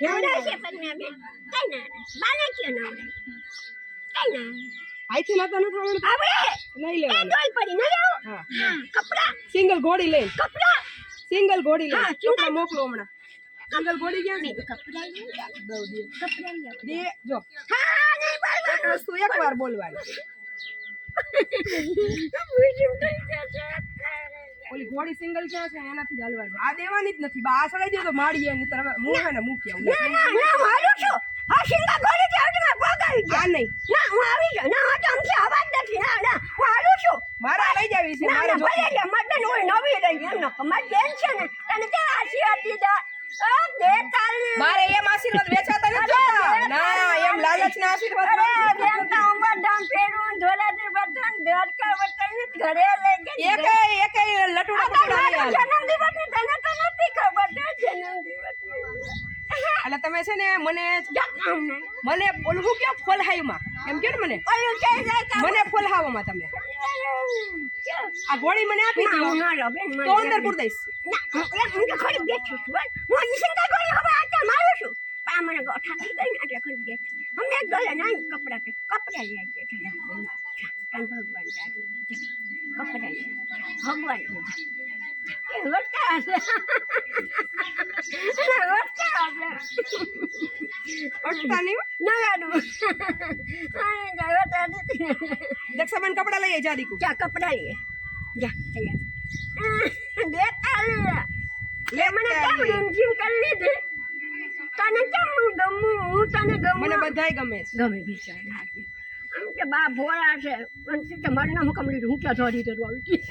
નવરાશે પણ મેં બેન કઈ ના બાને કયો નવરાશે કઈ ના આઈથી નતો હવે લઈ એ લેવાનું. ડોલ પડી ન લેવો? હા. કપડા. સિંગલ ઘોડી લઈ કપડા. સિંગલ ઘોડી હા, કપડા મોકલો હમણાં. સિંગલ ઘોડી ક્યાં છે? કપડા. દઉં દે કપડા. દે જો. હા નહીં બોલવાનું વસ્તુ એકવાર બોલવાની. ઘોડી સિંગલ ક્યાં છે એનાથી જ હાલવાનું. આ દેવાની જ નથી બા આ સડાઈ દે તો માડીએ નહીં તરફ હું હે ને મૂકી આવું. ના ના ના હું હાલું છું. હા સિંગલ ઘોડી છે આવતી મેં આવી આ નહીં. ના હું આવી ગયો. ના હા તો આમથી અવાજ નથી. ના ના હું હાલું છું. મારા લઈ જાવી છે ના મારે ના ભલે લે મતલબ હું નવી રહી એમ ન મારી બેન છે ને તને ક્યાં આશીર્વાદ દીધા દે. મારે એમ આશીર્વાદ વેચાતા નથી. ના એમ લાલચ ના આશીર્વાદ અરે. બેન તો ઉંમર ધામ ફેરવું ધોલાજી બધાને ધડકા બતાવીને ઘરે લઈ ગઈ એકે એકે લટુડા પટુડા નહીં હાલે. જન્મદિવસની તને તો નથી ખબર ને જન્મદિવસની એટલે તમે છે ને મને મને બોલવું કેમ ફોલહાઈમાં એમ કે ને મને. મને ફોલહાવામાં તમે. આ ગોળી મને આપી દો તો અંદર પૂર દઈશ હું તો ખરી બેઠી છું હું અહીં શંકા ગોળી હવે આટા મારું છું. પા આ મને ગોઠા થઈ ગઈ ને એટલે ખરી બેઠી અમને એક ગળે ના કપડા પે કપડા લઈ આવજે તને ભગવાન કપડા ભગવાન વટકા દક્ષાબેન કપડા લઈએ જા દીકુ. જા કપડા લઈએ જા તૈયાર. દેતા લે લે મને કેમ રીમઝીમ કરી લીધી? તને કેમ હું ગમું? હું તને ગમું? મને બધાય ગમે ગમે બિચાર. કે બા ભોળા છે. કે મારું નામ કમળી હું ક્યાં ધોરી ધરું આવી હતી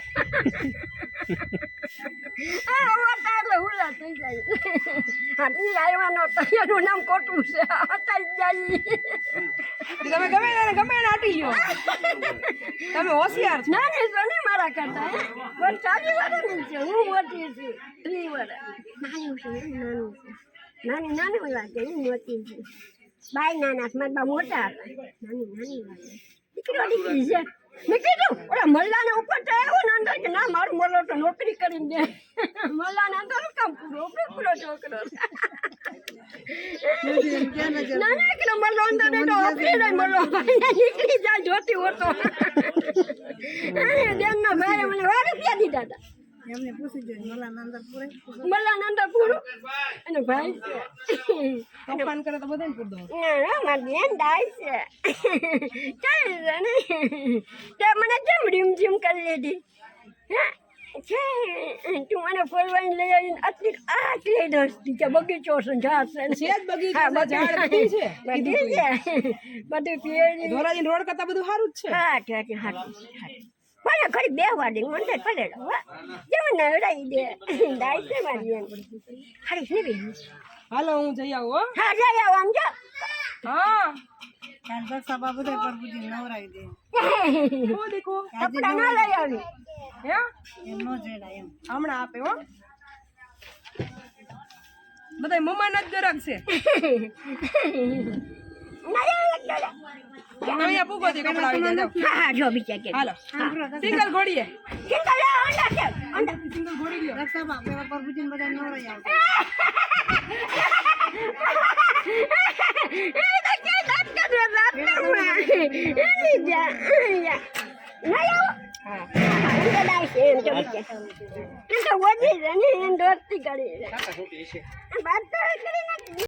એટલે હુલા થઈ જાય. હા ઈ નહોતો નામ ખોટું છે. જ જાય. તમે ગમે એને ગમે એને આટી ગયો. તમે હોશિયાર છો. ના નહીં સોની મારા કરતા હે. પણ ચાલી વર્ષની છે. હું મોટી છું. નાની છું નાની નાની લાગે હું મોટી છું. બાય નાના, મારા બા મોટા હતા. નાની નાની લાગે દીકરો છે. મેં કીધું, ઓલા મલ્લાને ઉપર તો એવો ને અંદર કે ના, મારું મલ્લો તો નોકરી કરીને દે. મલ્લાને અંદર શું કામ પૂરો પૂરો છોકરો? ના ના કે મલ્લો અંદર તો ઓફરી નહીં મલ્લો નીકળી જાય, જોતી હોતો. બેનનો ભાઈ મને વાર રૂપિયા દીધા હતા. એમને પૂછી મલા અને ભાઈ છે. તોફાન કરે તો બધાને પૂર દો. ના ના મારી બેન ડાય છે. કઈ છે ને. તે મને કેમ રીમ જીમ કરી લીધી. હે? છે. તું મને ફોલવાઈને લઈ આવીને આટલી આટલી દોસ્તી બગીચો છે ઝાડ છે છે જ બગીચો ઝાડ બધી છે. બધી છે. બધી પીએની ધોરાજી રોડ કરતા બધું સારું જ છે. હા ખરી બે વાર દે મને પડે જેમ નવડાવી દે. ડાય છે મારી ખરી છે. બેન હાલો હું જઈ આવું હો. જઈ આવો આમ જો. હા. દક્ષા બાબુ તો પ્રભુજી નવરાવી દે. હું દીકુ કપડા ના લઈ આવી. હે? એમ નો જેડા એમ. હમણાં આપે હો. બધાય મમ્માના જ ગરક છે. અહીંયા પૂગો દે કપડા આવી જાય જાઓ. હા હા જો બીજા કે હાલો. સિંગલ ઘોડીએ ચિંતા લે અંડા છે. અંડા સિંગલ ઘોડી લ્યો. દક્ષા બા પેલા પ્રભુજી બધા નવરાઈ આવશે એ તો કે દાંત કાઢે દાંત કાઢે એની જા યા ના આવો. હા. અંડા ડાય છે એમ જો બીજા. એમ તો વધી છે ને એમ દોસ્તી કરી છે કાકા ખોટી છે બાત તો કરી નાખી